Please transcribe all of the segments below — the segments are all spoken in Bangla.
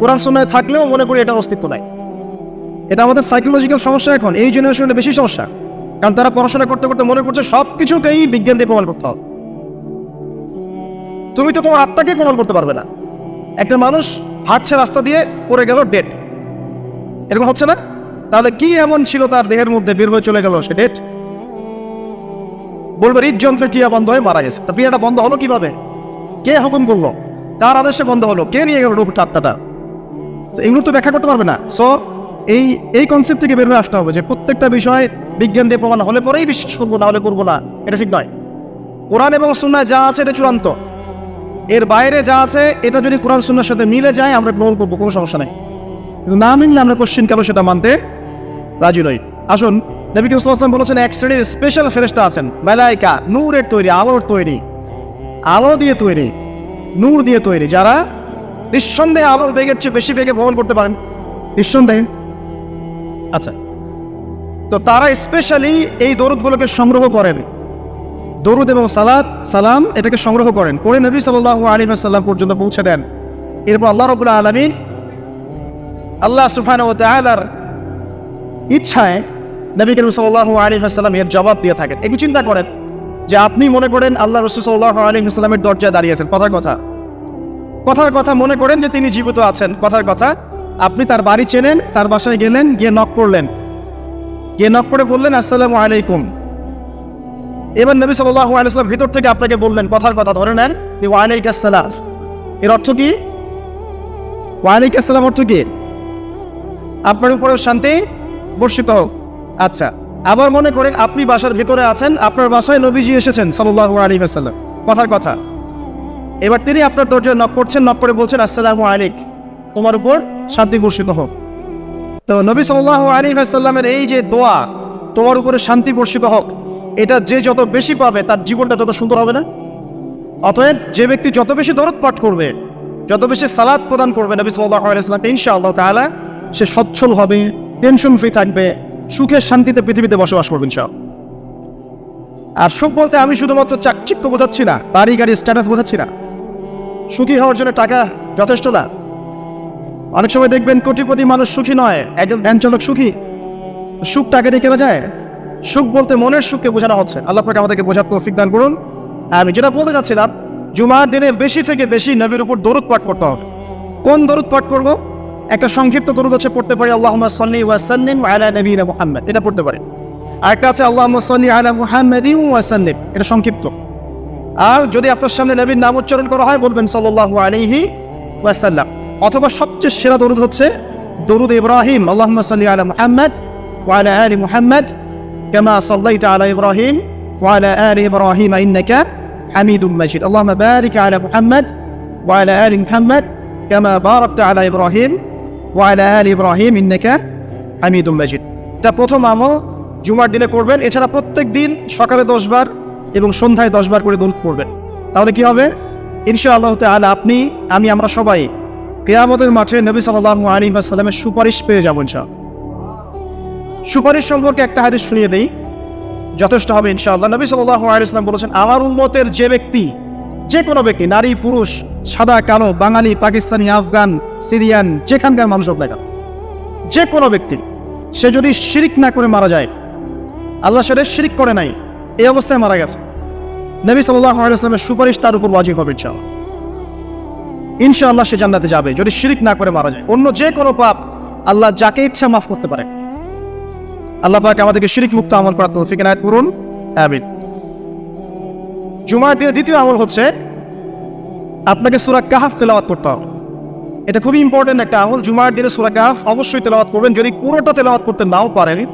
কোরআন শোনায় থাকলেও মনে করি এটার অস্তিত্ব নাই। এটা আমাদের সাইকোলজিক্যাল সমস্যা এখন, এই জেনারেশনের বেশি সমস্যা। কারণ তারা পড়াশোনা করতে করতে মনে করছে সব কিছুকেই বিজ্ঞান দিয়ে প্রমাণ করতে হবে। তুমি তো তোমার আত্মাকে প্রমাণ করতে পারবে না। একটা মানুষ হাঁটছে রাস্তা দিয়ে পড়ে গেল ডেট এরকম হচ্ছে না? তাহলে কি এমন ছিল তার দেহের মধ্যে বের হয়ে চলে গেল সে ডেট বলবে হৃদযন্ত্রের ক্রিয়া বন্ধ হয়ে মারা গেছে। তা ক্রিয়াটা বন্ধ হলো কীভাবে? কে হুকুম করল? কার আদেশে বন্ধ হলো? কে নিয়ে গেল রূপটা আত্মাটা? এগুলো তো ব্যাখ্যা করতে পারবে না। সো এই এই কনসেপ্ট থেকে বের আসতে হবে যে প্রত্যেকটা বিষয় বিজ্ঞান দিয়ে প্রমাণ হলে পরেই বিশ্বাস করব, না হলে করব না। এটা ঠিক নয়। কোরআন এবং সুন্নায় যা আছে এটা চূড়ান্ত। এর বাইরে যা আছে, এটা যদি কোরআন সুন্নার সাথে মিলে যায়, আমরা গ্রহণ করব, কোনো সমস্যা নেই। কিন্তু না মিললে আমরা কোশ্চিন কেন সেটা মানতে রাজি নই। আসুন, নবী কিউসলাম বলেছেন, এক শ্রেণির স্পেশাল ফেরেস্তা আছেন। মেলাইকা, নূরের তৈরি, আলোর তৈরি। আলো দিয়ে তৈরি, নূর দিয়ে তৈরি। যারা নিঃসন্দেহে আলোর বেগের চেয়ে বেশি বেগে ভ্রমণ করতে পারেন। নিঃসন্দেহে। আচ্ছা। তো তারা স্পেশালি এই দরুদগুলোকে সংগ্রহ করেন। দরুদ এবং সালাদ সালাম এটাকে সংগ্রহ করেন। করে নবী সাল্লাহ আলী সাল্লাম পর্যন্ত পৌঁছে দেন। এরপর আল্লাহ রবুল্লা আলমিন আল্লাহ সুফান ও ইচ্ছায় নবী করিম সাল্লাহ আলী সাল্লাম এর জবাব দিয়ে থাকেন। একটু চিন্তা করেন যে আপনি মনে করেন আল্লাহ রসুল সাল্লাহ আলী সাল্লামের দরজায় দাঁড়িয়েছেন কথার কথা। কথার কথা মনে করেন যে তিনি জীবিত আছেন। কথার কথা, আপনি তার বাড়ি চেনেন, তার বাসায় গেলেন, গিয়ে নক করলেন। গিয়ে নক করে বললেন, আসসালামু আলাইকুম। এবার নবী সাল্লাহ আলাইসলাম ভিতর থেকে আপনাকে বললেন, কথার কথা ধরে নেন ওয়ালাইক আসসালাম। এর অর্থ কি? ওয়ালাইক আসসালাম অর্থ কি? আপনার উপরে শান্তি বর্ষিত হোক। আচ্ছা আবার মনে করেন, আপনি বাসার ভিতরে আছেন, আপনার বাসায় নবীজি এসেছেন সাল্লাহ আলী আসাল্লাম কথার কথা এবার তিনি আপনার দরজায় নক করছেন নক করে বলছেন, আসসালামু আলাইক। তোমার উপর শান্তি বর্ষিত হোক। তো নবী সাল্লাহ আলী আসাল্লামের এই যে দোয়া, তোমার উপরে শান্তি বর্ষিত হোক, এটা যে যত বেশি পাবে, তার জীবনটা তত সুন্দর হবে না? অতএব যে ব্যক্তি যত বেশি দরদ পাঠ করবে, যত বেশি সালাদ প্রদান করবে নবী সাল্লাহ আলাইসলাম ইনশাআল্লাহ তাআলা, সে সচ্ছল হবে টেনশন ফ্রি থাকবে, সুখে শান্তিতে পৃথিবীতে বসবাস করবে ইনশাআল্লাহ। আর সুখ বলতে আমি শুধুমাত্র চাকচিক্য বোঝাচ্ছি না, বাড়ি গাড়ি স্ট্যাটাস বোঝাচ্ছি না। সুখী হওয়ার জন্য টাকা যথেষ্ট না। অনেক সময় দেখবেন কোটিপতি মানুষ সুখী নয়, একজন ভ্যান চালক সুখী। সুখ টাকা দিয়ে কেনা যায়? সুখ বলতে মনের সুখকে বোঝানো হচ্ছে। আল্লাহ পাক আমাদেরকে বোঝার তৌফিক দান করুন। আমি যেটা বলতে চাচ্ছিলাম, জুমার দিনে বেশি থেকে বেশি নবীর উপর দরুদ পাঠ করতে হবে। কোন দরুদ পাঠ করব? একটা সংক্ষিপ্ত দরুদ হচ্ছে পড়তে পারি আল্লাহ সাল্লি ওয়াসাল্লিম আলা নবীনা মুহাম্মদ। এটা পড়তে পারি। আর একটা আছে আল্লাহ সাল্লি আলা মুহাম্মাদি ওয়াসাল্লিম এটা সংক্ষিপ্ত। আর যদি আপনার সামনে নবীর নাম উচ্চারণ করা হয় বলবেন সাল্লাল্লাহু আলাইহি ওয়াসাল্লাম অথবা সবচেয়ে সেরা দরুদ হচ্ছে দরুদ ইব্রাহিম আল্লাহ সাল্লি আলা মুহাম্মদ ওয়ালা আলি মুহাম্মদ كما صليت على إبراهيم وعلى آل إبراهيم إنك حميد مجيد اللهم بارك على محمد وعلى آل محمد كما باركت على إبراهيم وعلى آل إبراهيم إنك حميد مجيد এটা প্রথম আমল জুমার দিনে করবেন এছাড়া প্রত্যেক দিন সকালে দশবার এবং সন্ধ্যায় দশবার করে দরুদ পড়বেন। তাহলে কি হবে? ইনশা আল্লাহ তাআলা আপনি আমি আমরা সবাই কেয়ামতের মাঠে নবী সাল্লাল্লাহু আলাইহি ওয়াসাল্লামের সুপারিশ পেয়ে যাব ইনশাআল্লাহ। সুপারিশ সম্পর্কে একটা হাদিস শুনিয়ে দেই। যথেষ্ট হবে ইনশাআল্লাহ। নবী সাল্লাল্লাহু আলাইহি ওয়াসাল্লাম বলেছেন আমার উম্মতের যে ব্যক্তি যে কোনো ব্যক্তি নারী পুরুষ সাদা কালো বাঙালি পাকিস্তানি আফগান সিরিয়ান যেখানকার মানুষ হোক কেন, যে কোনো ব্যক্তি সে যদি শিরিক না করে মারা যায় আল্লাহ সাথে শিরিক করে নাই এই অবস্থায় মারা গেছে। নবী ওয়াসাল্লামের সুপারিশ তার উপর ওয়াজিব হবে ইনশাআল্লাহ। ইনশাআল্লাহ সে জান্নাতে যাবে, যদি শিরিক না করে মারা যায়। অন্য যে কোনো পাপ আল্লাহ যাকে ইচ্ছা মাফ করতে পারে। আল্লাহ পাক আমাদেরকে শিরিক মুক্ত আমল করার তৌফিক এনায়েত করুন। আমিন। জুমার দিনের দ্বিতীয় আমল হচ্ছে আপনাকে সুরা কাহাফ তেলাওয়াত করতে হবে। এটা খুবই ইম্পর্টেন্ট একটা আমল। জুমার দিনে সূরা কাহাফ অবশ্যই তেলাওয়াত করবেন। যদি পুরোটা তেলাওয়াত করতে নাও পারেন,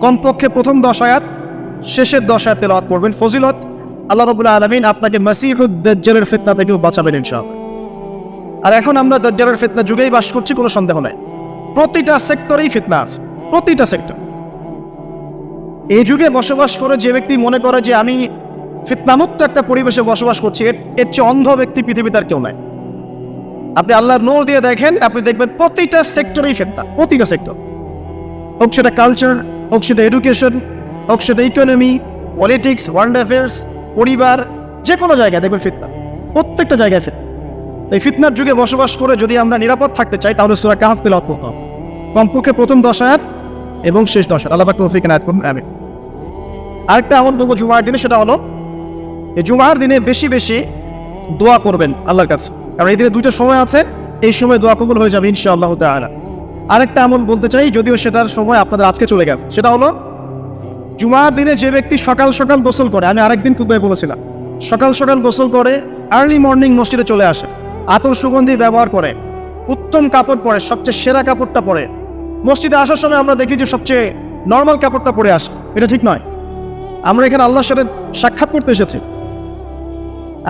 কমপক্ষে প্রথম দশ আয়াত শেষের দশ আয়াত তেলাওয়াত করবেন। ফজিলত, আল্লাহ রাব্বুল আলামিন আপনাকে মাসিহুদ দাজ্জালের ফিতনা থেকেও বাঁচাবেন ইনশাআল্লাহ। আর এখন আমরা দাজ্জালের ফিতনা যুগেই বাস করছি, কোনো সন্দেহ নাই। প্রতিটা সেক্টরেই ফিতনা আছে, প্রতিটা সেক্টর। এই যুগে বসবাস করে যে ব্যক্তি মনে করে যে আমি ফিতনামুক্ত একটা পরিবেশে বসবাস করছি, এর চেয়ে অন্ধ ব্যক্তি পৃথিবীতে আর কেউ নাই। আপনি আল্লাহর নোর দিয়ে দেখেন, আপনি দেখবেন প্রতিটা সেক্টরেই ফিতনা, প্রতিটা সেক্টর। হোক সেটা কালচার হোক সেটা এডুকেশন হোক ইকোনমি পলিটিক্স ওয়ার্ল্ড অ্যাফেয়ার্স পরিবার যে কোনো জায়গায় দেখবেন ফিতনা, প্রত্যেকটা জায়গায় ফিতনা। এই ফিতনার যুগে বসবাস করে যদি আমরা নিরাপদ থাকতে চাই, তাহলে সুরা কাহাফ করতে হবে। কমপক্ষে প্রথম দশ আয়াত এবং শেষ দশ আয়াত। আল্লাহ তৌফিক নায়াত করুন আমি আরেকটা আমল বলব, জুমার দিনে সেটা হলো, এই জুমার দিনে বেশি বেশি দোয়া করবেন আল্লাহর কাছে। কারণ এই দিনে দুটো সময় আছে, এই সময় দোয়া কবুল হয়ে যাবে ইনশাআল্লাহ তাআলা। আরেকটা আমল বলতে চাই, যদিও সেটার সময় আপনাদের আজকে চলে গেছে। সেটা হলো জুমার দিনে যে ব্যক্তি সকাল সকাল গোসল করে, আমি আরেকদিন খুব বলেছিলাম, সকাল সকাল গোসল করে আর্লি মর্নিং মসজিদে চলে আসে, আতর সুগন্ধি ব্যবহার করে, উত্তম কাপড় পরে, সবচেয়ে সেরা কাপড়টা পরে। মসজিদে আসার সময় আমরা দেখি যে সবচেয়ে নর্মাল কাপড়টা পরে আসে, এটা ঠিক নয়। আমরা এখানে আল্লাহর সাথে সাক্ষাৎ করতে এসেছি।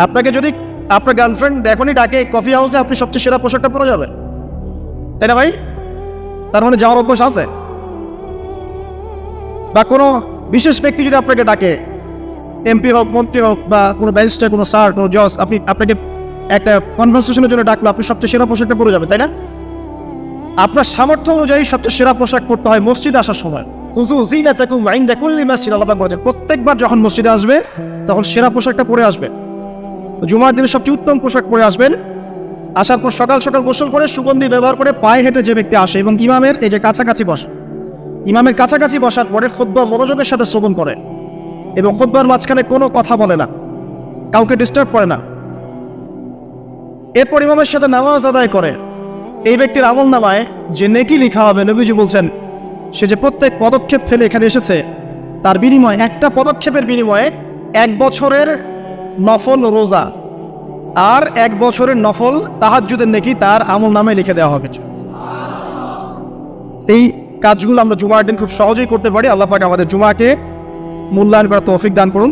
আপনাকে যদি আপনার গার্লফ্রেন্ড এখনই ডাকে কফি হাউসে আপনি সবচেয়ে সেরা পোশাকটা পরে যাবেন? তাই না ভাই? তার মানে যাওয়ার অভ্যাস আছে? বা কোনো বিশেষ ব্যক্তি যদি আপনাকে ডাকে এমপি হোক, মন্ত্রী হোক বা কোনো ব্যারিস্টার কোনো স্যার কোনো জজ, আপনি আপনাকে একটা কনভার্সেশনের জন্য ডাকলো, আপনি সবচেয়ে সেরা পোশাকটা পরে যাবেন, তাই না? আপনার সামর্থ্য অনুযায়ী সবচেয়ে সেরা পোশাক পরতে হয় মসজিদে আসার সময়। প্রত্যেকবার যখন মসজিদে আসবে, তখন সেরা পোশাকটা পরে আসবে জুমার দিনে সবচেয়ে উত্তম পোশাক পরে আসবেন। আসার পর সকাল সকাল গোসল করে, সুগন্ধি ব্যবহার করে পায়ে হেঁটে যে ব্যক্তি আসে এবং ইমামের এই যে কাছাকাছি বসে ইমামের কাছাকাছি বসার পরে খুদ্া মনোযোগের সাথে শ্রবণ করে এবং খুদ্বার মাঝখানে কোনো কথা বলে না, কাউকে ডিস্টার্ব করে না। এরপর ইমামের সাথে নামাজ আদায় করে। এই ব্যক্তির আমল নামায় যে নেকি লেখা হবে, নবীজি বলছেন, সে যে প্রত্যেক পদক্ষেপ ফেলে এখানে এসেছে, তার বিনিময়ে, একটা পদক্ষেপের বিনিময়ে এক বছরের নফল রোজা আর এক বছরের নফল তাহাজ্জুদের নেকি তার আমল নামে লিখে দেওয়া হবে। এই কাজগুলো আমরা জুমার দিন খুব সহজেই করতে পারি। আল্লাহ পাক আমাদের জুমাকে মূল্যায়ন করার তৌফিক দান করুন।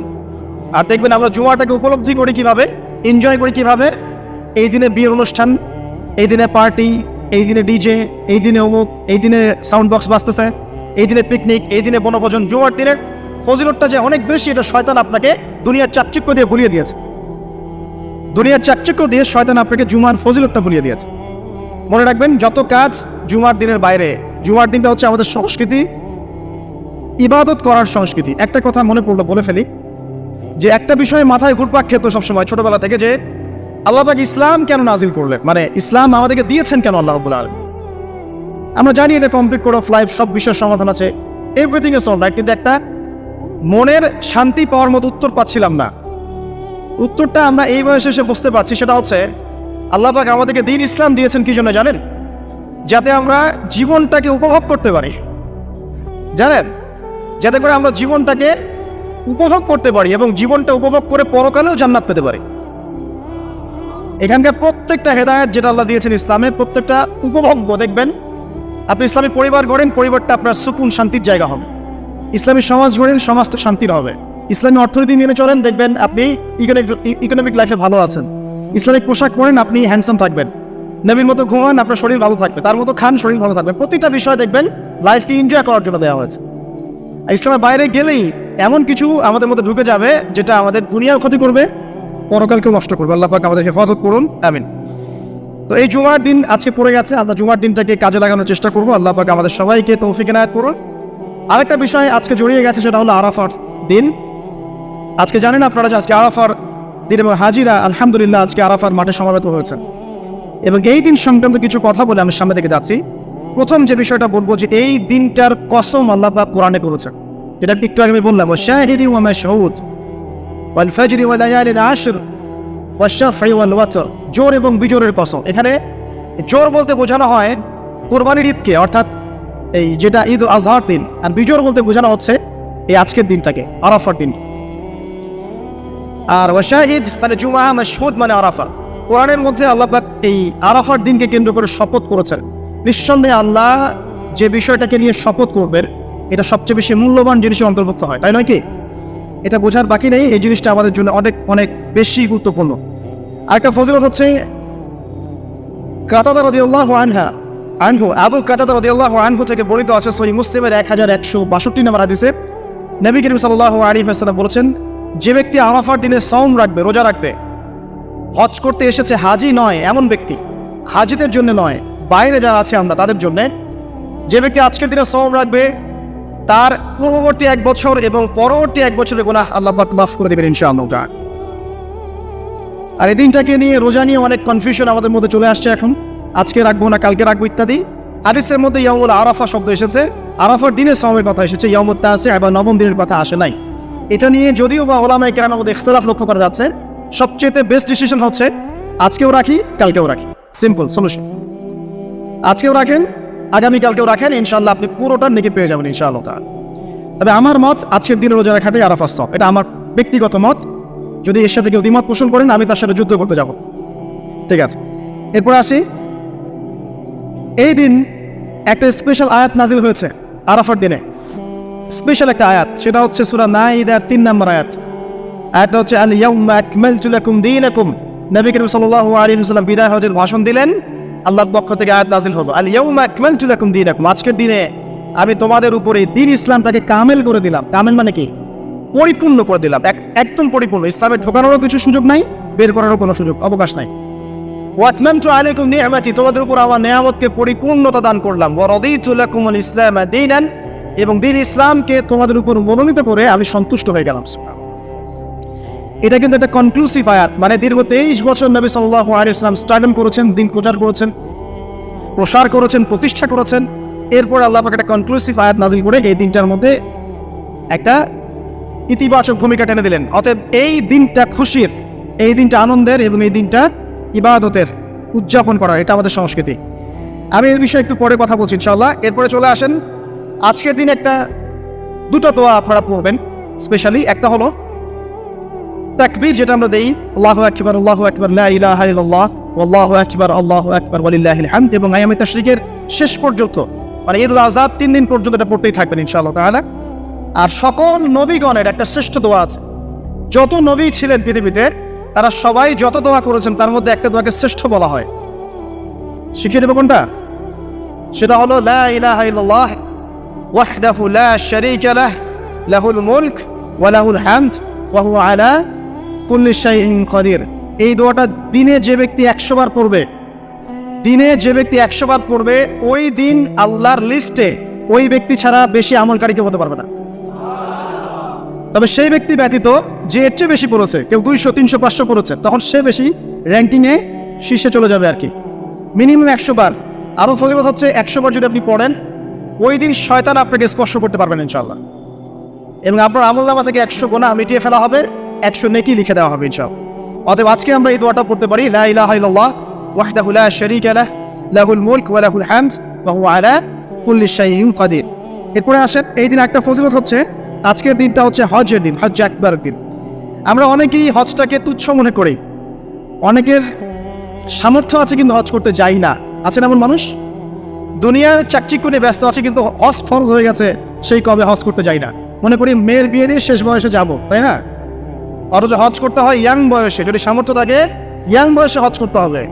আর দেখবেন আমরা জুমাটাকে উপলব্ধি করি কীভাবে এনজয় করি কীভাবে। এই দিনে বিয়ের অনুষ্ঠান, এই দিনে পার্টি এই দিনে ডিজে এই দিনে অমুক, এই দিনে সাউন্ড বক্স বাজতেছে, এই দিনে পিকনিক এই দিনে বনভোজন জুমার দিনের ফজিলতটা যে অনেক বেশি, এটা শয়তান আপনাকে দুনিয়ার চাকচিক্য দিয়ে ভুলিয়ে দিয়েছে। দুনিয়ার চাকচিক্য দিয়ে শয়তান আপনাকে জুমার ফজিলতটা ভুলিয়ে দিয়েছে। মনে রাখবেন, যত কাজ জুমার দিনের বাইরে জুমার দিনটা হচ্ছে আমাদের সংস্কৃতি, ইবাদত করার সংস্কৃতি। একটা কথা মনে পড়ল, বলে ফেলি। যে একটা বিষয়ে মাথায় ঘুরপাক খেত সবসময় ছোটবেলা থেকে যে আল্লাহবাক ইসলাম কেন নাজিল করলেন? মানে ইসলাম আমাদেরকে দিয়েছেন কেন আল্লাহ রবুল আলম আমরা জানি এটা কমপ্লিট কোড অফ লাইফ সব বিষয়ের সমাধান আছে। এভরিথিং ইজ অল রাইট কিন্তু একটা মনের শান্তি পাওয়ার মতো উত্তর পাচ্ছিলাম না। উত্তরটা আমরা এই বয়সে এসে বুঝতে পারছি, সেটা হচ্ছে আল্লাহ পাক আমাদেরকে দিন ইসলাম দিয়েছেন কি জন্য জানেন? যাতে আমরা জীবনটাকে উপভোগ করতে পারি। জানেন? যাতে করে আমরা জীবনটাকে উপভোগ করতে পারি এবং জীবনটা উপভোগ করে পরকালেও জান্নাত পেতে পারি। এখানকার প্রত্যেকটা হেদায়ত যেটা আল্লাহ দিয়েছেন ইসলামে, প্রত্যেকটা উপভোগ্য। দেখবেন, আপনি ইসলামী পরিবার গড়েন, পরিবারটা আপনার সুকুন, শান্তির জায়গা হবে। ইসলামী সমাজ গড়েন, সমাজটা শান্তির হবে। ইসলামী অর্থনীতি মেনে চলেন, দেখবেন আপনি ইকোনমিক লাইফে ভালো আছেন। ইসলামিক পোশাক পরেন, আপনি হ্যান্ডসাম থাকবেন। নবীর মতো ঘুমান, আপনার শরীর ভালো থাকবে। তার মতো খান, শরীর ভালো থাকবে। প্রতিটা বিষয় দেখবেন লাইফকে এনজয় করার জন্য দেওয়া হয়েছে। ইসলামের বাইরে গেলেই এমন কিছু আমাদের মধ্যে ঢুকে যাবে, যেটা আমাদের দুনিয়াও ক্ষতি করবে, পরকালকেও নষ্ট করবে। আল্লাহ পাক আমাদের হেফাজত করুন। আমিন। তো এই জুমার দিন আজকে পড়ে গেছে। আমরা জুমার দিনটাকে কাজে লাগানোর চেষ্টা করব। আল্লাহ পাক আমাদের সবাইকে তৌফিক এনায়ত করুন। আরেকটা বিষয় আজকে জড়িয়ে গেছে, সেটা হলো আরাফার দিন। আজকে জানেন আপনারা যে আজকে আরাফার দিন এবং হাজিরা, আলহামদুলিল্লাহ আজকে আরাফার মাঠে সমাবেত হয়েছে। এবং এই দিন সংক্রান্ত কিছু কথা বলে আমি সামনে দিকে যাচ্ছি। প্রথম যে বিষয়টা বলব যে এই দিনটার কসম আল্লাহ পাক কোরআনে করেছেন। যেটা একটু আগে আমি বললাম শাহিদি ওয়ামা শহুদ ওয়াল ফাজরি ওয়াল লায়ালিল আশর ওয়াশাফি ওয়াল ওয়াতর। জোর এবং বিজোরের কসম। এখানে জোর বলতে বোঝানো হয় কোরবানির ঈদকে, অর্থাৎ এই যেটা ঈদ আজহার দিন। আর বিজোর বলতে বোঝানো হচ্ছে এই আজকের দিনটাকে, আরাফার দিন। আর ওয়াশাহিদ মানে জুমা মাসহুদ মানে আরাফা। কোরআনের মধ্যে আল্লাহ পাক এই আরাফার দিনকে কেন্দ্র করে শপথ করেছেন। নিঃসন্দেহে আল্লাহ যে বিষয়টাকে নিয়ে শপথ করবেন, এটা সবচেয়ে বেশি মূল্যবান জিনিসের অন্তর্ভুক্ত হয়। তাই নয় কি? এটা বোঝার বাকি নেই, এই জিনিসটা আমাদের জন্য অনেক অনেক বেশি গুরুত্বপূর্ণ। আরেকটা ফজিলত হচ্ছে কাতাদা রদিউল্লাহ আনহা, আনহু, আবু কাতাদা রদিউল্লাহ আনহু থেকে বর্ণিত আছে সহি মুসলিমের এক হাজার একশো বাষট্টি নম্বর হাদিসে। নবী করিম সাল্লাহ আলী হাসালাম বলেছেন, যে ব্যক্তি আরাফার দিনে সৌম রাখবে, রোজা রাখবে হজ করতে এসেছে হাজি নয় এমন ব্যক্তি। হাজিদের জন্য নয়, বাইরে যারা আছে আমরা তাদের জন্য। যে ব্যক্তি আজকের দিনে সৌম রাখবে, তার পূর্ববর্তী এক বছর এবং পরবর্তী এক বছরের গোনা আল্লাহ মাফ করে দেবেন ইনশাআল্লাহ। আর এই দিনটাকে নিয়ে রোজা নিয়ে অনেক কনফিউশন আমাদের মধ্যে চলে আসছে এখন। আজকে রাখব না, কালকে রাখব ইত্যাদি। হাদিসের মধ্যে ইয়ামুল আরাফা শব্দ এসেছে। আরাফার দিনের সময়ের কথা এসেছে ইয়ামুল তাসে আবার নবম দিনের কথা আসে নাই। এটা নিয়ে যদিও বা ওলামাই কেরাম মধ্যে ইখতলাফ লক্ষ্য করা যাচ্ছে সবচেয়ে বেস্ট ডিসিশন হচ্ছে, আজকেও রাখি, কালকেও রাখি। সিম্পল সলিউশন আজকেও রাখেন, আগামীকালকেও রাখেন ইনশাল্লাহ আপনি পুরোটার নেকি পেয়ে যাবেন, ইনশাআল্লাহ। তবে আমার মত, আজকের দিনে রোজা রাখাটাই আরাফার সব। এটা আমার ব্যক্তিগত মত। যদি এর সাথে কেউ দ্বিমত পোষণ করেন, আমি তার সাথে যুদ্ধ করতে যাব। ঠিক আছে? এরপর আসি। এই দিন একটা স্পেশাল আয়াত নাজিল হয়েছে, আরাফার দিনে। স্পেশাল একটা আয়াত, সেটা হচ্ছে সুরা নাইদার তিন নম্বর আয়াত। আয়াতটা হচ্ছে আল নবী করিম সাল্লাল্লাহু আলাইহি ওয়াসাল্লাম বিদায় হজের ভাষণ দিলেন। আল্লাহর পক্ষ থেকে আয়াত নাজিল হলো। আল আজকের দিনে আমি তোমাদের উপরে দিন ইসলামটাকে কামেল করে দিলাম। কামেল মানে কি? পরিপূর্ণ করে দিলাম। এক- একদম পরিপূর্ণ। ইসলামে ঢোকানোরও কিছু সুযোগ নাই, বের করারও কোনো সুযোগ, অবকাশ নাই। ওয়াতমামতু আলাইকুম নি'মাতি তোমাদের উপর আমার নিয়ামতকে পরিপূর্ণতা দান করলাম। ওয়া ইসলাম দীনান। এবং দিন ইসলামকে তোমাদের উপর মনোনীত করে আমি সন্তুষ্ট হয়ে গেলাম। এটা কিন্তু একটা কনক্লুসিভ আয়াত। মানে দীর্ঘ তেইশ বছর নবী সাল্লাল্লাহু আলাইহি ইসলাম স্ট্রাগল করেছেন, দিন প্রচার করেছেন, প্রসার করেছেন, প্রতিষ্ঠা করেছেন। এরপর আল্লাহ পাক একটা কনক্লুসিভ আয়াত নাজিল করে এই দিনটার মধ্যে একটা ইতিবাচক ভূমিকা টেনে দিলেন। অতএব এই দিনটা খুশির, এই দিনটা আনন্দের এবং এই দিনটা ইবাদতের উদযাপন করা, এটা আমাদের সংস্কৃতি। আমি এর বিষয়ে একটু পরে কথা বলছি ইনশাল্লাহ এরপরে চলে আসেন। আজকের দিন একটা, দুটো দোয়া আপনারা পড়বেন স্পেশালি একটা হলো তাকবীর যেটা আমরা দেই, আল্লাহু আকবার আল্লাহু আকবার, লা ইলাহা ইল্লাল্লাহ, আল্লাহু আকবার আল্লাহু আকবার, ওয়ালিল্লাহিল হামদ এবং আয়ামে তাশরিকের শেষ পর্যন্ত মানে ঈদুল আযহা তিন দিন পর্যন্ত এটা পড়তেই থাকবেন ইনশাআল্লাহ তাআলা। আর সকল নবীগণের একটা শ্রেষ্ঠ দোয়া আছে। যত নবী ছিলেন পৃথিবীতে, তারা সবাই যত দোয়া করেছেন, তার মধ্যে একটা দোয়াকে শ্রেষ্ঠ বলা হয়। শিখিয়ে দেবো কোনটা? সেটা হলো, লা ইলাহা ইল্লাল্লাহ, ওয়াহদাহু লা শারীকা লাহ, লাহুল মুলক, ওয়া লাহুল হামদ, ওয়া হুয়া আলা কুল্লি শাইইন এই দোয়াটা দিনে যে ব্যক্তি 100 বার পড়বে, দিনে যে ব্যক্তি 100 বার পড়বে, ওই দিন আল্লাহর লিস্টে ওই ব্যক্তি ছাড়া বেশি আমলকারী কেউ হতে পারবে না। তবে সেই ব্যক্তি ব্যতীত যে এর চেয়ে বেশি পড়েছে, কেউ দুইশো, তিনশো, পাঁচশো পড়েছে, তখন সে বেশি র্যাঙ্কিংয়ে শীর্ষে চলে যাবে আর কি। মিনিমাম একশো বার। আরও ফজিলত হচ্ছে একশো বার যদি আপনি পড়েন, ওই দিন শয়তান আপনাকে স্পর্শ করতে পারবেন ইনশাল্লাহ এবং আপনার আমল নামা থেকে একশো গোনা মিটিয়ে ফেলা হবে। একশো নেকি লিখে দেওয়া হবে ইনশাল্লাহ অতএব আজকে আমরা এই দোয়াটা পড়তে পারি, লা ইলাহা ইল্লাল্লাহ, ওয়াহদাহু লা শারীকা লাহ, লাহুল মুলক ওয়া লাহুল হামদ, ওয়া হুয়া আলা কুল্লি শাইইন কাদির। এরপরে আসেন, এই দিন একটা ফজিলত হচ্ছে, আজকের দিনটা হচ্ছে হজের দিন হজ একবার দিন। আমরা অনেকেই হজটাকে তুচ্ছ মনে করি। অনেকের সামর্থ্য আছে কিন্তু হজ করতে যাই না। আছেন এমন মানুষ? দুনিয়ার চাকচিক করে ব্যস্ত আছে কিন্তু হজ ফরজ হয়ে গেছে, সেই কবে হজ করতে যাই না। মনে করি মেয়ের বিয়ে দিয়ে শেষ বয়সে যাব, তাই না? অথচ হজ করতে হয় ইয়াং বয়সে। যদি সামর্থ্য থাকে, ইয়াং বয়সে হজ করতে হবে।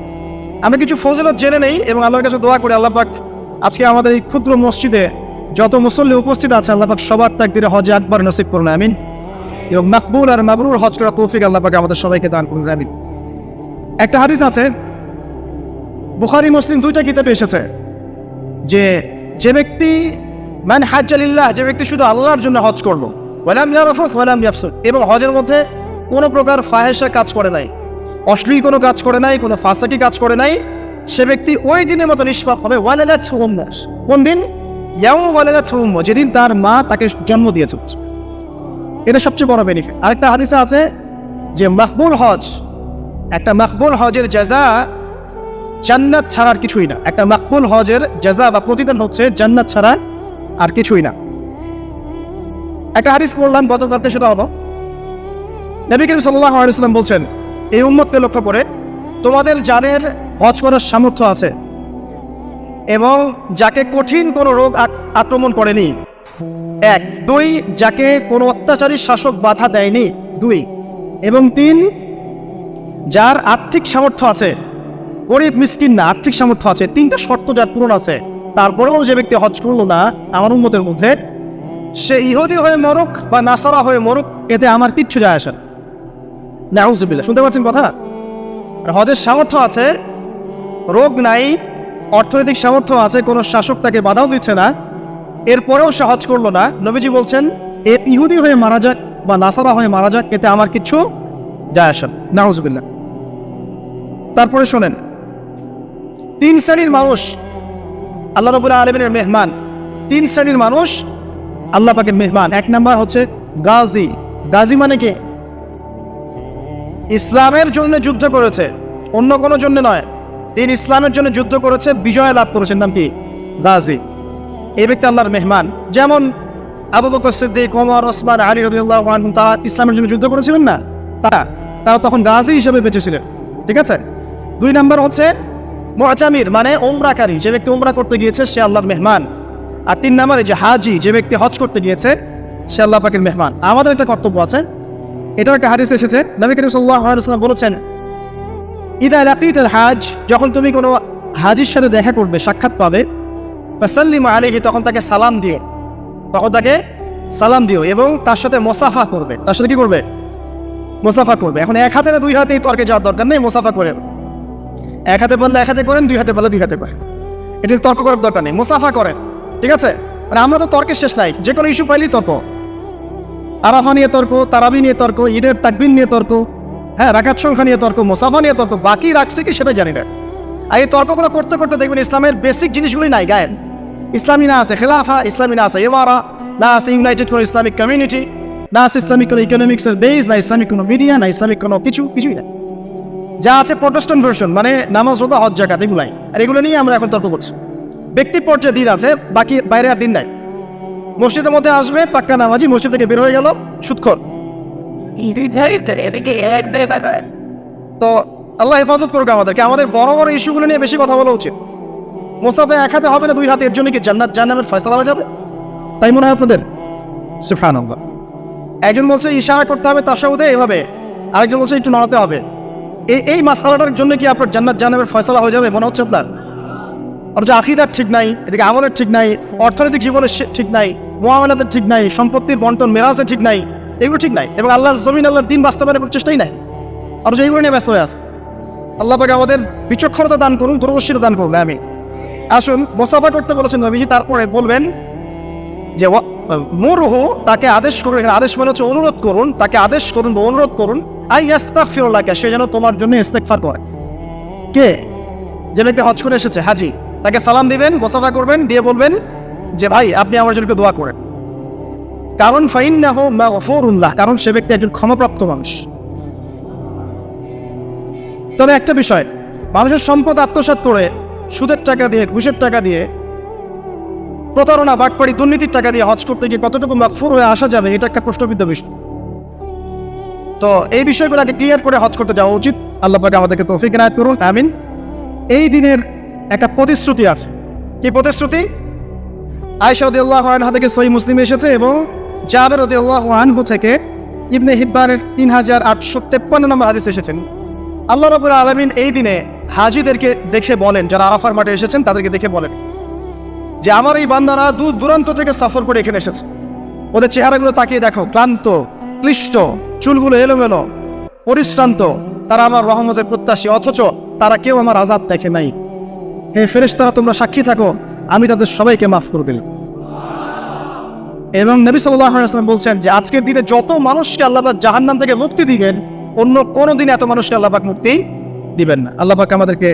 আমি কিছু ফজিলত জেনে নেই এবং আল্লাহর কাছে দোয়া করি, আল্লাহ পাক আজকে আমাদের এই ক্ষুদ্র মসজিদে যত মুসল্লি উপস্থিত আছে, আল্লাহ পাক সবার তাকদিরে হজে আকবর নসিব করুন, আমিন। এবং মাকবুল আর মাবরুর হজ করা তৌফিক আল্লাহ পাক আমাদের সবাইকে দান করুন, আমিন। একটা হাদিস আছে, বুখারি, মুসলিম দুইটা কিতাবে এসেছে যে যে ব্যক্তি, মান হাজ্জালিল্লাহ যে ব্যক্তি শুধু আল্লাহর জন্য হজ করল, ওয়ালাম ইয়ারফুত ওয়ালাম ইয়াফসুদ, এবং হজের মধ্যে কোনো প্রকার ফাহেসা কাজ করে নাই। অশ্লীল কোনো কাজ করে নাই, কোনো ফাঁসাকি কাজ করে নাই। সে ব্যক্তি ওই দিনের মতো নিষ্পাপ হবে। ওয়ালেদা ছুম্মাস কোন দিন? ইয়াম ওয়ালেদা ছুম্ম যেদিন তার মা তাকে জন্ম দিয়েছে। এটা সবচেয়ে বড় বেনিফিট আরেকটা হাদিসা আছে যে মাহবুল হজ, একটা মাকবুল হজের জাজা জান্নাত ছাড়া আর কিছুই না। একটা মাকবুল হজের জাজা বা প্রতিদান হচ্ছে জান্নাত ছাড়া আর কিছুই না। একটা হাদিস পড়লাম, গতকালকে সেটা হলো নবী করিম সাল্লাহ বলছেন, এই উম্মতকে লক্ষ্য করে তোমাদের যাদের হজ করার সামর্থ্য আছে এবং যাকে কঠিন কোনো রোগ আক্রমণ করেনি, এক, দুই, যাকে কোনো অত্যাচারী শাসক বাধা দেয়নি, দুই, এবং তিন, যার আর্থিক সামর্থ্য আছে, গরিব, মিসকিন না, আর্থিক সামর্থ্য আছে, তিনটা শর্ত যার পূরণ আছে, তারপরেও যে ব্যক্তি হজ করল না, আমার উন্মতের মধ্যে, সে ইহুদি হয়ে মরুক বা নাসারা হয়ে মরুক, এতে আমার কিচ্ছু যায় আসে না শুনতে পাচ্ছেন কথা? আর হজের সামর্থ্য আছে, রোগ নাই, অর্থনৈতিক সামর্থ্য আছে, কোনো শাসক তাকে বাধাও দিচ্ছে না। এরপরেও সে হজ করল না। নবীজি বলছেন, এ ইহুদি হয়ে মারা যাক বা নাসারা হয়ে মারা যাক, এতে আমার কিচ্ছু যায় আসে না। নাউজুবিল্লাহ তারপরে শোনেন, তিন শ্রেণির মানুষ আল্লাহ রবুল্লাহ আলমিনের মেহমান। তিন শ্রেণির মানুষ আল্লাহ পাকের মেহমান। এক নাম্বার হচ্ছে গাজী। গাজী মানে কি? ইসলামের জন্য যুদ্ধ করেছে। অন্য কোনো জন্য নয়। তিনি ইসলামের জন্য যুদ্ধ করেছে, বিজয় লাভ করেছেন নাম কি? গাজী। এই ব্যক্তি আল্লাহর মেহমান। যেমন আবু বকর সিদ্দিক, ওমর, ওসমান, আলী রবিউল্লাহ তারা ইসলামের জন্য যুদ্ধ করেছিলেন না? তারা তারা তখন গাজী হিসেবে বেঁচেছিলেন। ঠিক আছে? দুই নাম্বার হচ্ছে মোয়াচামির মানে ওমরাকারী যে ব্যক্তি ওমরা করতে গিয়েছে, সে আল্লাহর মেহমান। আর তিন নাম্বারে যে হাজি, যে ব্যক্তি হজ করতে গিয়েছে, সে আল্লাহ পাকের মেহমান। আমাদের একটা কর্তব্য আছে এটাও একটা হাদিস এসেছে। নবী করিম সাল্লাহ আলাইসাল্লাম বলেছেন, ইদা হাজ যখন তুমি কোনো হাজির সাথে দেখা করবে, সাক্ষাৎ পাবে, ফাসাল্লিম আলাইহি তখন তাকে সালাম দিও। তখন তাকে সালাম দিও এবং তার সাথে মোসাফা করবে। তার সাথে কি করবে? মোসাফা করবে। এখন এক হাতে না দুই হাতেই তর্কে যাওয়ার দরকার নেই, মোসাফা করে। এক হাতে বললে এক হাতে করেন, দুই হাতে বললে দুই হাতে করেন। এটা তর্ক করার দরকার নেই, মোসাফা করেন। ঠিক আছে? মানে আমরা তো তর্কের শেষ নাই যে কোনো ইস্যু পাইলেই তর্ক। আরাফা নিয়ে তর্ক, তারাবি নিয়ে তর্ক, ঈদের তাকবিন নিয়ে তর্ক হ্যাঁ রাকাত সংখ্যা নিয়ে তর্ক, মোসাফা নিয়ে তর্ক, বাকি রাখছে কি সেটা জানি না। আর এই তর্কগুলো করতে করতে দেখবেন ইসলামের বেসিক জিনিসগুলি নাই গায়েন ইসলামী না আছে খেলাফা, ইসলামী না আছে এমারা না আছে ইউনাইটেড কোনো ইসলামিক কমিউনিটি না আছে ইসলামিক কোনো ইকোনমিক্সের বেস না ইসলামিক কোনো মিডিয়া না ইসলামিক কোনো কিছু, কিছুই না যা আছে প্রোটেস্টন ভার্সন মানে নামাজ রোদা হজ জাকাত এগুলাই। আর এগুলো নিয়ে আমরা এখন তর্ক করছি। ব্যক্তি পর্যায়ে দিন আছে, বাকি বাইরে আর দিন নাই। মসজিদের মধ্যে আসবে, পাক্কা নামাজি, মসজিদ থেকে বের হয়ে গেল, সুৎখর। তো আল্লাহ হেফাজত করুক আমাদেরকে। আমাদের বড় বড় ইস্যুগুলো নিয়ে বেশি কথা বলা উচিত। মোসাফে এক হাতে হবে না, দুই হাতে, এর জন্য কি জান্নাত জান্নামের ফয়সলা হয়ে যাবে? তাই মনে হয় আপনাদের? সুফান একজন বলছে, ইশারা করতে হবে তার সাথে এভাবে। আরেকজন বলছে, একটু নড়াতে হবে। এই এই মাসালাটার জন্য কি আপনার জান্নাত জান্নামের ফয়সলা হয়ে যাবে, মনে হচ্ছে আপনার? অথচ আকিদার ঠিক নাই, এদিকে আমলের ঠিক নাই, অর্থনৈতিক জীবনের ঠিক নাই মোয়ামেলাদের ঠিক নাই, সম্পত্তির বন্টন, মেরাজের ঠিক নাই, এগুলো ঠিক নাই এবং আল্লাহর জমিন, আল্লাহর দিন বাস্তবায়নের কোনো চেষ্টাই নাই। অথচ এইগুলো নিয়ে ব্যস্ত হয়ে আছে। আল্লাহ পাকে আমাদের বিচক্ষণতা দান করুন, দূরদর্শিতা দান করুন আমি আসুন মোসাফা করতে বলেছেন নবীজি, তারপরে বলবেন যে মুরহু তাকে আদেশ করুন, এখানে আদেশ মানে হচ্ছে অনুরোধ করুন, তাকে আদেশ করুন বা অনুরোধ করুন, আই ইস্তাগফিরুল্লাহকে সে যেন তোমার জন্য ইস্তেগফার করে। কে? যে ব্যক্তি হজ করে এসেছে, হাজি। তাকে সালাম দিবেন মোসাফা করবেন, দিয়ে বলবেন যে, ভাই, আপনি আমার জন্য দোয়া করেন। কারণ ফাইন না হোক মা গফরুল্লাহ কারণ সে ব্যক্তি একজন ক্ষমাপ্রাপ্ত মানুষ। তবে একটা বিষয়, মানুষের সম্পদ আত্মসাৎ করে সুদের টাকা দিয়ে, ঘুষের টাকা দিয়ে, প্রতারণা, বাটপাড়ি, দুর্নীতির টাকা দিয়ে হজ করতে গিয়ে কতটুকু মাকফুর হয়ে আসা যাবে, এটা একটা প্রশ্নবিদ্ধ বিষয়। তো এই বিষয়গুলোকে ক্লিয়ার করে হজ করতে যাওয়া উচিত। আল্লাহ আমাদেরকে তৌফিক এনায়ত করুন, আমিন। এই দিনের একটা প্রতিশ্রুতি আছে। কি প্রতিশ্রুতি? আয়সা রদিউল্লাহ আনহা থেকে সহি মুসলিম এসেছে এবং জাবের রদিউল্লাহ আনহু থেকে ইবনে হিব্বানের তিন হাজার আটশো তেপ্পান্ন নম্বর হাদিস এসেছেন। আল্লাহ রবুল আলমিন এই দিনে হাজিদেরকে দেখে বলেন, যারা আরাফার মাঠে এসেছেন তাদেরকে দেখে বলেন যে, আমার এই বান্দারা দূর দূরান্ত থেকে সফর করে এখানে এসেছে। ওদের চেহারাগুলো তাকিয়ে দেখো, ক্লান্ত, ক্লিষ্ট, চুলগুলো এলোমেলো, পরিশ্রান্ত। তারা আমার রহমতের প্রত্যাশী, অথচ তারা কেউ আমার আজাদ দেখে নাই। হে ফেরেশতারা, তোমরা সাক্ষী থাকো, আমি তাদের সবাইকে মাফ করে দিলাম। এবং নবী সাল্লাম বলছেন যে, আজকের দিনে যত মানুষকে আল্লাহবাক জাহান্নাম থেকে মুক্তি দিবেন, অন্য কোনো দিনে এত মানুষকে আল্লাহবাক মুক্তি দিবেন না। আল্লাহবাক আমাদেরকে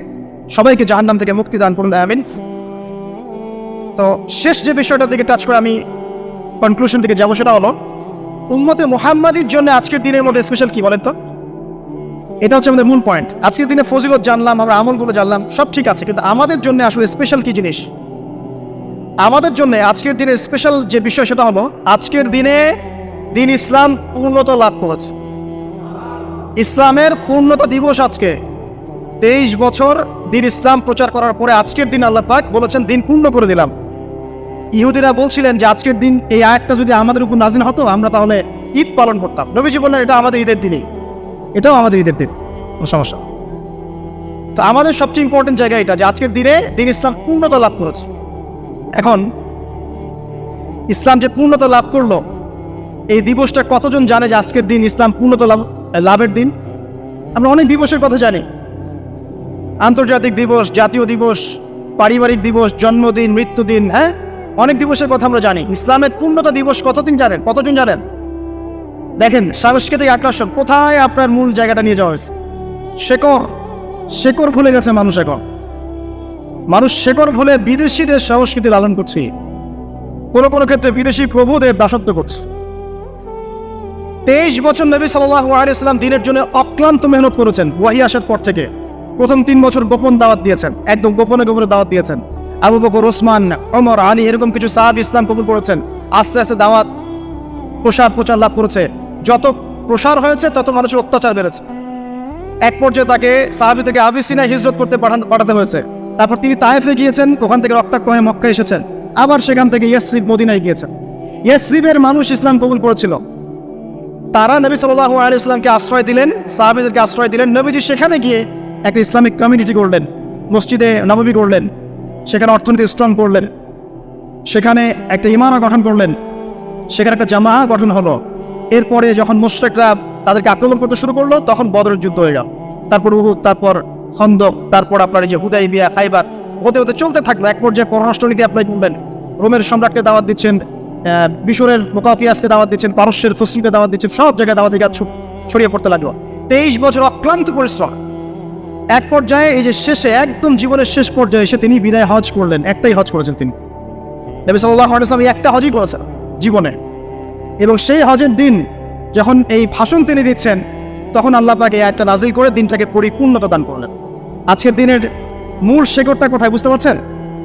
সবাইকে জাহান্নাম থেকে মুক্তি দান করুন, আমিন। তো শেষ যে বিষয়টার দিকে টাচ করে আমি কনক্লুশন দিকে যাব, সেটা হলো, উম্মতে মোহাম্মদীর জন্য আজকের দিনের মধ্যে স্পেশাল কি বলেন তো? এটা হচ্ছে আমাদের মূল পয়েন্ট আজকের দিনে ফজিলত জানলাম, আমরা আমলগুলো জানলাম, সব ঠিক আছে, কিন্তু আমাদের জন্য আসলে স্পেশাল কি জিনিস? আমাদের জন্য আজকের দিনের স্পেশাল যে বিষয় সেটা হলো, আজকের দিনে দিন ইসলাম পূর্ণতা লাভ করেছে। ইসলামের পূর্ণতা দিবস আজকে। তেইশ বছর দিন ইসলাম প্রচার করার পরে আজকের দিন আল্লাহ পাক বলেছেন, দিন পূর্ণ করে দিলাম। ইহুদিরা বলছিলেন যে আজকের দিন এই আয়াতটা যদি আমাদের উপর নাজিল হতো, আমরা তাহলে ঈদ পালন করতাম। নবীজি বললেন, এটা আমাদের ঈদের দিনই। এটাও আমাদের ঈদের দিন, কোনো সমস্যা। তো আমাদের সবচেয়ে ইম্পর্টেন্ট জায়গা এটা যে আজকের দিনে দিন ইসলাম পূর্ণতা লাভ করেছে। এখন ইসলাম যে পূর্ণতা লাভ করল, এই দিবসটা কতজন জানে যে আজকের দিন ইসলাম পূর্ণতা লাভ, লাভের দিন? আমরা অনেক দিবসের কথা জানি। আন্তর্জাতিক দিবস, জাতীয় দিবস, পারিবারিক দিবস, জন্মদিন, মৃত্যুদিন হ্যাঁ? অনেক দিবসের কথা আমরা জানি। ইসলামের পূর্ণতা দিবস কতদিন জানেন? কতজন জানেন? দেখেন, সাংস্কৃতিক আকর্ষণ, কোথায় আপনার মূল জায়গাটা নিয়ে যাওয়া হয়েছে? শেকর শেকড় ভুলে গেছে মানুষ এখন। মানুষ শেকড় ভুলে বিদেশিদের সংস্কৃতি লালন করছে। কোনো কোনো ক্ষেত্রে বিদেশি প্রভুদের দাসত্ব করছে। তেইশ বছর নবী সাল্লাহ দিনের জন্য অক্লান্ত মেহনত করেছেন, ওয়াহি আসার পর থেকে। প্রথম তিন বছর গোপন দাওয়াত দিয়েছেন, একদম গোপনে গোপনে দাওয়াত দিয়েছেন। আবু বকর, ওসমান অমর আলী, এরকম কিছু সাহাব ইসলাম কবুল করেছেন। আস্তে আস্তে দাওয়াত প্রসার প্রচার লাভ করেছে। যত প্রসার হয়েছে, তত মানুষের অত্যাচার বেড়েছে। এক পর্যায়ে তাকে সাহাবি থেকে আবিসিনা হিজরত করতে পাঠান- পাঠাতে হয়েছে। তারপর তিনি তায়েফে গিয়েছেন, ওখান থেকে রক্তাক্ত হয়ে মক্কা এসেছেন। আবার সেখান থেকে ইয়াসরিফ মদিনায় গিয়েছেন। ইয়াসরিফের মানুষ ইসলাম কবুল করেছিল। তারা নবী সাল্লাহ আলিয়াল্লামকে আশ্রয় দিলেন, সাহাবিদেরকে আশ্রয় দিলেন। নবীজি সেখানে গিয়ে একটা ইসলামিক কমিউনিটি করলেন মসজিদে নববী করলেন সেখানে অর্থনীতি স্ট্রং করলেন, সেখানে একটা ইমানা গঠন করলেন, সেখানে একটা জামা গঠন হলো। এরপরে যখন মুশরিকরা তাদেরকে আক্রমণ করতে শুরু করল, তখন বদরের যুদ্ধ হয়ে গেল। তারপর উহুদ, তারপর খন্দক, তারপর আপনার এই যে হুদাই বিয়া খাইবার, হতে হতে চলতে থাকল। এক পর্যায়ে পররাষ্ট্রনীতি আপনি করলেন। রোমের সম্রাটকে দাওয়াত দিচ্ছেন মিশরের মোকাফিয়াসকে দাওয়াত দিচ্ছেন, পারস্যের ফসলকে দাওয়াত দিচ্ছেন, সব জায়গায় দাওয়াত দিকে ছড়িয়ে পড়তে লাগল। তেইশ বছর অক্লান্ত পরিশ্রম। এক পর্যায়ে এই যে শেষে, একদম জীবনের শেষ পর্যায়ে এসে তিনি বিদায় হজ করলেন। একটাই হজ করেছেন তিনি। নবী সাল্লাহ আলাইসলাম এই একটা হজই করেছেন জীবনে। এবং সেই হজের দিন যখন এই ভাষণ তিনি দিচ্ছেন, তখন আল্লাহ পাকে একটা নাজিল করে দিনটাকে পরিপূর্ণতা দান করলেন। আজকের দিনের মূল শেকড়টা কোথায় বুঝতে পারছেন?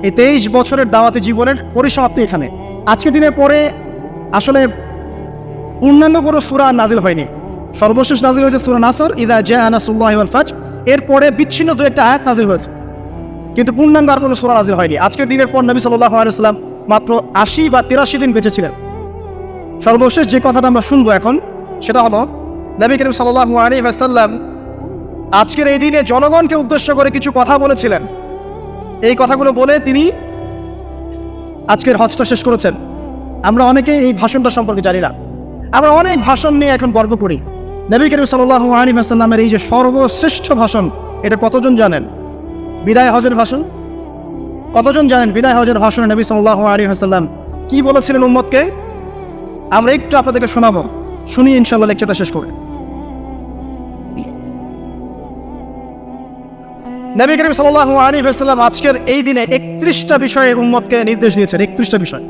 এই তেইশ বছরের দাওয়াতি জীবনের পরিসমাপ্তি এখানে। আজকের দিনের পরে আসলে অন্যান্য কোনো সুরা নাজিল হয়নি। সর্বশেষ নাজিল হয়েছে সুরা নাসর, ইদা জে আনাসুল্লাহ ফাজ এরপরে বিচ্ছিন্ন দু একটা আয়াত নাজিল হয়েছে। কিন্তু পূর্ণাঙ্গ আর কোনো সুরা নাজিল হয়নি। আজকের দিনের পর নবী সাল্লাহ আলাইসাল্লাম মাত্র আশি বা তিরাশি দিন বেঁচে ছিলেন। সর্বশেষ যে কথাটা আমরা শুনব এখন, সেটা হলো, নবী করিম সাল্লাহ আলী আজকের এই দিনে জনগণকে উদ্দেশ্য করে কিছু কথা বলেছিলেন। এই কথাগুলো বলে তিনি আজকের হজটা শেষ করেছেন। আমরা অনেকে এই ভাষণটা সম্পর্কে জানি না। আমরা অনেক ভাষণ নিয়ে এখন গর্ব করি। নবী করিম সাল্লাহ আলী আসাল্লামের এই যে সর্বশ্রেষ্ঠ ভাষণ, এটা কতজন জানেন? বিদায় হজের ভাষণ? কতজন জানেন বিদায় হজের ভাষণে নবী সাল্লাহ আলী আসাল্লাম কি বলেছিলেন উম্মতকে? আমরা একটু আপনাদেরকে শোনাবো। শুনি, ইনশাল্লাহ লেকচারটা শেষ করে। নবী করিম সাল্লাহ আলী সাল্লাম আজকের এই দিনে একত্রিশটা বিষয়ে উম্মতকে নির্দেশ দিয়েছেন, একত্রিশটা বিষয়।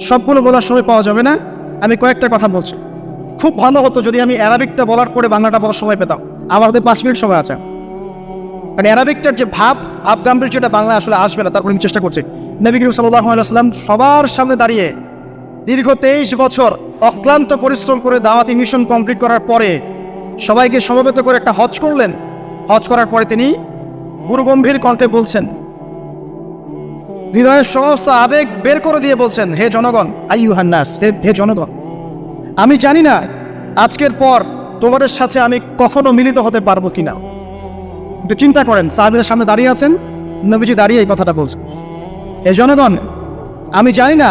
সবগুলো বলার সময় পাওয়া যাবে না, আমি কয়েকটা কথা বলছি। খুব ভালো হতো যদি আমি অ্যারাবিকটা বলার পরে বাংলাটা বলার সময় পেতাম। আমার হাতে পাঁচ মিনিট সময় আছে। কারণ অ্যারাবিকটার যে ভাব ভাব গাম্ভীর্যটা বাংলা আসলে আসবে না, তারপরে আমি চেষ্টা করছি। নবী করিম সাল্লাহ আলাইসাল্লাম সবার সামনে দাঁড়িয়ে দীর্ঘ তেইশ বছর অক্লান্ত পরিশ্রম করে দাওয়াতি মিশন কমপ্লিট করার পরে সবাইকে সমবেত করে একটা হজ করলেন। হজ করার পরে তিনি গুরুগম্ভীর কণ্ঠে বলছেন, হৃদয়ের সমস্ত আবেগ বের করে দিয়ে বলছেন, হে জনগণ আইয়ু হান্নাস হে জনগণ, আমি জানি না আজকের পর তোমাদের সাথে আমি কখনো মিলিত হতে পারব কিনা। একটু চিন্তা করেন সাহাবিদের সামনে দাঁড়িয়ে আছেন? নবীজি দাঁড়িয়ে এই কথাটা বলছেন, হে জনগণ, আমি জানি না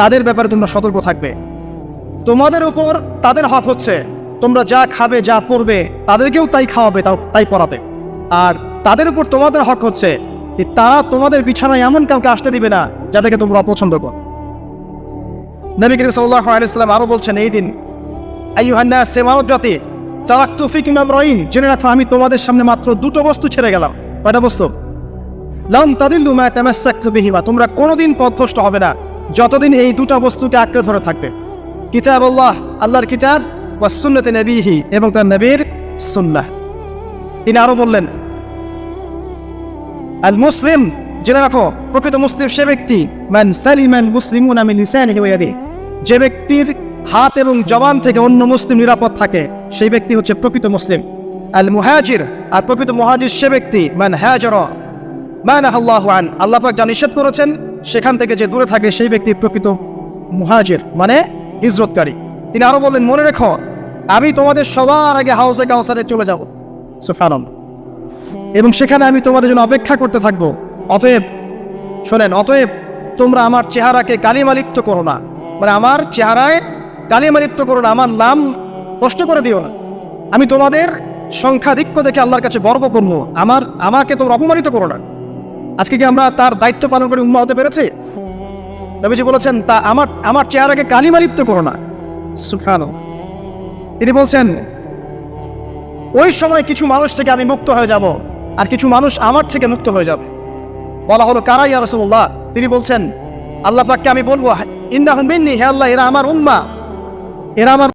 তাদের ব্যাপারে তোমরা সতর্ক থাকবে। তোমাদের উপর তাদের হক হচ্ছে, তোমরা যা খাবে, যা পরবে তাদেরকেও তাই খাওয়াবে, তাও তাই পড়াবে। আর তাদের উপর তোমাদের হক হচ্ছে যে তারা তোমাদের বিছানায় এমন কাউকে আসতে দিবে না যাদেরকে তোমরা অপছন্দ কর। নবী করিম সাল্লাহ আলাইসাল্লাম আরও বলছেন এই দিন আইহান্না সে মানব জাতি চালাক তুফিক ইমাম রহিন জেনে রাখো, আমি তোমাদের সামনে মাত্র দুটো বস্তু ছেড়ে গেলাম। কয়টা বস্তু? লাম তাদিল্লু মা তামাসসাকতু বিহিমা তোমরা কোনোদিন পথভ্রষ্ট হবে না। যতদিন এই দুটো বস্তুকে আঁকড়ে ধরে থাকবে। কিতাব আল্লাহ আল্লাহর কিতাব বা সুন্নতে নবীহি এবং তার নবীর সুন্নাহ। তিনি আরও বললেন, আল মুসলিম, জেনে রাখো, প্রকৃত মুসলিম সে ব্যক্তি, মান সালিমান মুসলিমুন আমিন লিসানিহি ওয়া ইয়াদিহি, যে ব্যক্তির হাত এবং জবান থেকে অন্য মুসলিম নিরাপদ থাকে, সেই ব্যক্তি হচ্ছে প্রকৃত মুসলিম। আল মুহাজির, আর প্রকৃত মুহাজির সে ব্যক্তি, মান হাজার মান আল্লাহ আল্লাহ পাক যা নিষেধ করেছেন সেখান থেকে যে দূরে থাকে সেই ব্যক্তি প্রকৃত মুহাজির মানে হিজরতকারী। তিনি আরও বললেন, মনে রেখো, আমি তোমাদের সবার আগে হাউসে কাউসারে চলে যাব। সুফানন্দ এবং সেখানে আমি তোমাদের জন্য অপেক্ষা করতে থাকব। অতএব, শোনেন, অতএব তোমরা আমার চেহারাকে কালিমালিপ্ত করো না। মানে আমার চেহারায় কালিমালিপ্ত করো না, আমার নাম কষ্ট করে দিও না। আমি তোমাদের সংখ্যাধিক্য দেখে আল্লাহর কাছে গর্ব করব। আমার, আমাকে তোমরা অপমানিত করো না। আজকে কি আমরা তার দায়িত্ব পালন করে উম্মা হতে পেরেছি? নবীজি বলেছেন, তা আমার আমার চেহারাকে কালিমালিপ্ত করো না। সুফানো তিনি বলছেন, ওই সময় কিছু মানুষ থেকে আমি মুক্ত হয়ে যাব, আর কিছু মানুষ আমার থেকে মুক্ত হয়ে যাবে। বলা হলো, কারা ইয়া রসুল্লাহ তিনি বলছেন, আল্লাহ পাককে আমি বলব ইন্না হুমিন্নি হে আল্লাহ, এরা আমার উম্মা। এরা আমার